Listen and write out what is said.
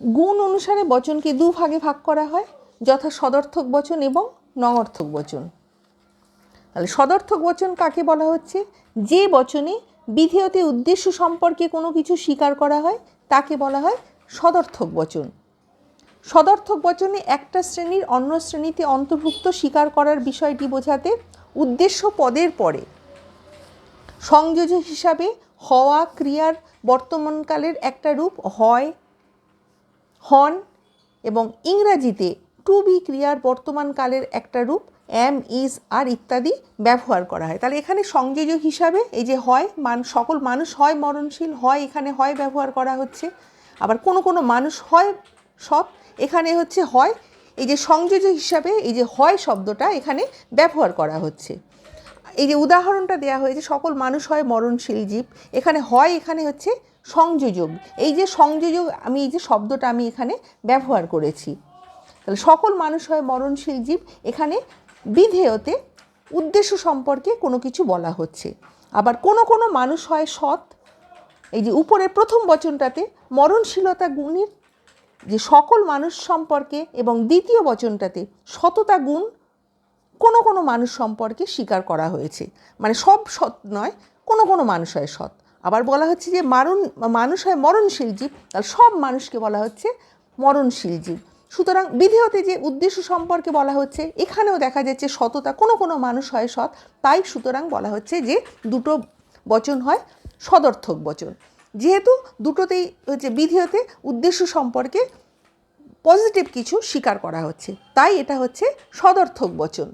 গুণ অনুসারে বচনকে দু ভাগে ভাগ করা হয়, যথা সদর্থক বচন এবং নঙর্থক বচন। তাহলে সদর্থক বচন কাকে বলা হচ্ছে? যে বচনে বিধেয়তে উদ্দেশ্য সম্পর্কে কোনো কিছু স্বীকার করা হয়, তাকে বলা হয় সদর্থক বচন। সদর্থক বচনে একটা শ্রেণির অন্য শ্রেণীতে অন্তর্ভুক্ত স্বীকার করার বিষয়টি বোঝাতে উদ্দেশ্য পদের পরে সংযোজক হিসাবে হওয়া ক্রিয়ার বর্তমানকালের একটা রূপ হয় হন এবং ইংরাজিতে টু বি ক্রিয়ার বর্তমানকালের একটা রূপ অ্যাম ইজ আর ইত্যাদি ব্যবহার করা হয়। তাহলে এখানে সংযোজক হিসাবে এই যে হয় মান, সকল মানুষ হয় মরণশীল হয় এখানে হয় ব্যবহার করা হচ্ছে। আবার কোনো কোনো মানুষ হয় সৎ এখানে হচ্ছে হয় এই যে সংযোজক হিসাবে এই যে হয় শব্দটা এখানে ব্যবহার করা হচ্ছে। এই যে উদাহরণটা দেওয়া হয়েছে, সকল মানুষ হয় মরণশীল জীব। এখানে হয়, এখানে হচ্ছে সংযোজক। এই যে সংযোজক, আমি এই যে শব্দটা আমি এখানে ব্যবহার করেছি। তাহলে সকল মানুষ হয় মরণশীল জীব, এখানে বিধেয়তে উদ্দেশ্য সম্পর্কে কোনো কিছু বলা হচ্ছে। আবার কোনো কোনো মানুষ হয় সৎ, এই যে উপরের প্রথম বচনটাতে মরণশীলতা গুণের যে সকল মানুষ সম্পর্কে এবং দ্বিতীয় বচনটাতে সততা গুণ কোনো কোনো মানুষ সম্পর্কে স্বীকার করা হয়েছে। মানে সব সৎ নয়, কোনো কোনো মানুষ হয় সৎ। আবার বলা হচ্ছে যে মারণ, মানুষ হয় মরণশীল জীব, তাহলে সব মানুষকে বলা হচ্ছে মরণশীল জীব। সুতরাং বিধেয়তে যে উদ্দেশ্য সম্পর্কে বলা হচ্ছে, এখানেও দেখা যাচ্ছে সততা, কোনো কোনো মানুষ হয় সৎ, তাই সুতরাং বলা হচ্ছে যে দুটো বচন হয়, সদর্থক বচন। যেহেতু দুটোতেই হচ্ছে বিধেয়তে উদ্দেশ্য সম্পর্কে পজিটিভ কিছু স্বীকার করা হচ্ছে। তাই এটা হচ্ছে সদর্থক বচন।